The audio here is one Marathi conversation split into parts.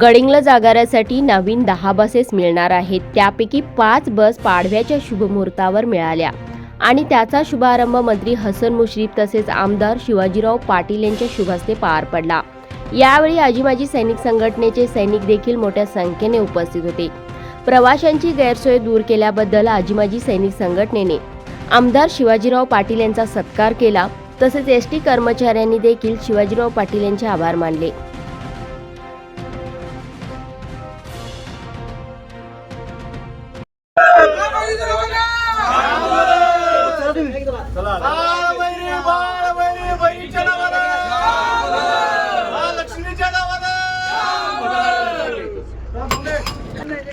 गडिंग्लज आगारासाठी नवीन दहा बसेस मिळणार आहेत. त्यापैकी पाच बस पाडव्याच्या शुभमुहूर्तावर मिळाल्या. आणि त्याचा शुभारंभ मंत्री हसन मुश्रीफ तसेच आमदार शिवाजीराव पाटील यांच्या शुभहस्ते पार पडला. यावेळी आजीमाजी सैनिक संघटनेचे सैनिक देखील मोठ्या संख्येने उपस्थित होते. प्रवाशांची गैरसोय दूर केल्याबद्दल आजीमाजी सैनिक संघटनेने आमदार शिवाजीराव पाटील यांचा सत्कार केला. तसेच एस टी कर्मचाऱ्यांनी देखील शिवाजीराव पाटील यांचे आभार मानले.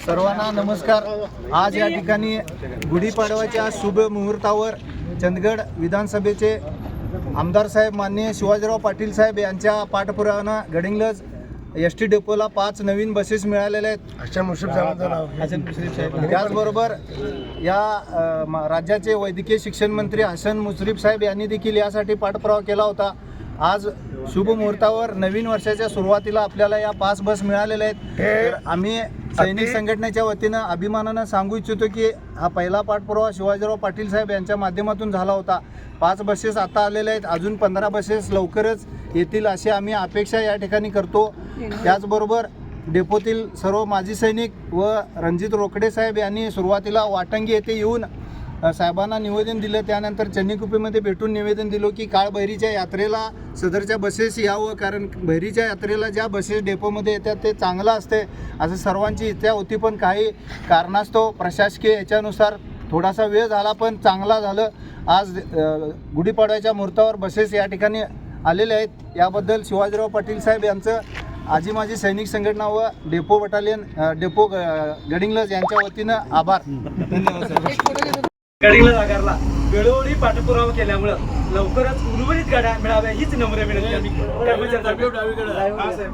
सर्वांना नमस्कार. आज या ठिकाणी गुढीपाडव्याच्या शुभ मुहूर्तावर चंदगड विधानसभेचे आमदार साहेब माननीय शिवाजीराव पाटील साहेब यांच्या पाठपुरावानं गडिंग्लज एस टी डेपोला पाच नवीन बसेस मिळालेल्या आहेत. त्याचबरोबर या राज्याचे वैद्यकीय शिक्षण मंत्री हसन मुश्रीफ साहेब यांनी देखील यासाठी पाठपुरावा केला होता. आज शुभ मुहूर्तावर नवीन वर्षाच्या सुरुवातीला आपल्याला या पाच बस मिळालेल्या आहेत. तर आम्ही सैनिक संघटनेच्या वतीनं अभिमानानं सांगू इच्छितो की हा पहिला पाठपुरावा शिवाजीराव पाटील साहेब यांच्या माध्यमातून झाला होता. पाच बसेस आता आलेल्या आहेत. अजून पंधरा बसेस लवकरच येतील अशी आम्ही अपेक्षा या ठिकाणी करतो. त्याचबरोबर डेपोतील सर्व माजी सैनिक व रणजित रोकडे साहेब यांनी सुरुवातीला वाटंगी येथे येऊन साहेबांना निवेदन दिलं त्यानंतर चन्नीकुपीमध्ये भेटून निवेदन दिलं की काळभैरीच्या यात्रेला सदरच्या बसेस यावं कारण भैरीच्या यात्रेला ज्या बसेस डेपोमध्ये येतात ते चांगलं असते. असं सर्वांची इच्छा होती पण काही कारणास्तव प्रशासकीय याच्यानुसार थोडासा वेळ झाला पण चांगला झालं. आज गुढीपाडव्याच्या मुहूर्तावर बसेस या ठिकाणी आलेले आहेत. याबद्दल शिवाजीराव पाटील साहेब यांचं आजी माझी सैनिक संघटना व डेपो बटालियन डेपो ग- गडिंग्लज यांच्या वतीनं आभार. धन्यवाद गाडीला जागारला. वेळोवेळी पाठपुरावा केल्यामुळं लवकरच उर्वरित गाड्या मिळाव्या हीच नम्र विनंती आम्ही कर्मचाऱ्यांना- हा, साहेब.